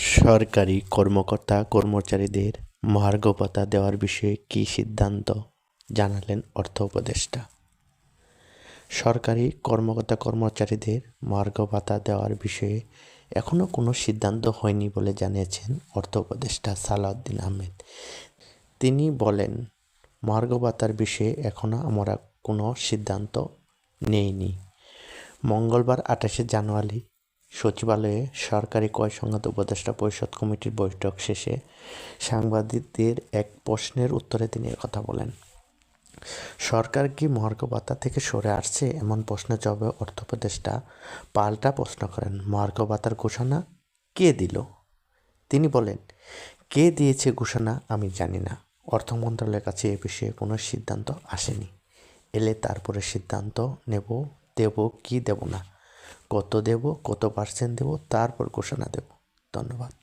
সরকারি কর্মকর্তা কর্মচারীদের মহার্ঘ দেওয়ার বিষয়ে কী সিদ্ধান্ত? জানালেন অর্থ উপদেষ্টা। সরকারি কর্মকর্তা কর্মচারীদের মহার্ঘ দেওয়ার বিষয়ে এখনও কোনো সিদ্ধান্ত হয়নি বলে জানিয়েছেন অর্থ উপদেষ্টা সালাউদ্দিন আহমেদ। তিনি বলেন মহার্ঘ ভাতার বিষয়ে এখনও আমরা কোনো সিদ্ধান্ত নেইনি। মঙ্গলবার আঠাশে জানুয়ারি সচিবালয়ে সরকারি ক্রয় সংক্রান্ত উপদেষ্টা পরিষদ কমিটির বৈঠক শেষে সাংবাদিকদের এক প্রশ্নের উত্তরে তিনি কথা বলেন, সরকার কি মহার্ঘ ভাতা থেকে সরে আসছে? এমন প্রশ্নের জবাবে অর্থ উপদেষ্টা পাল্টা প্রশ্ন করেন মহার্ঘ ভাতার ঘোষণা কে দিল? তিনি বলেন, কে দিয়েছে ঘোষণা আমি জানি না। অর্থ মন্ত্রণালয়ের কাছে এ বিষয়ে কোনো সিদ্ধান্ত আসেনি। এলে তারপরে সিদ্ধান্ত নেব, দেব কি দেব না। কত দেব কত পার্সেন্ট দেব তারপর ঘোষণা দেব। ধন্যবাদ।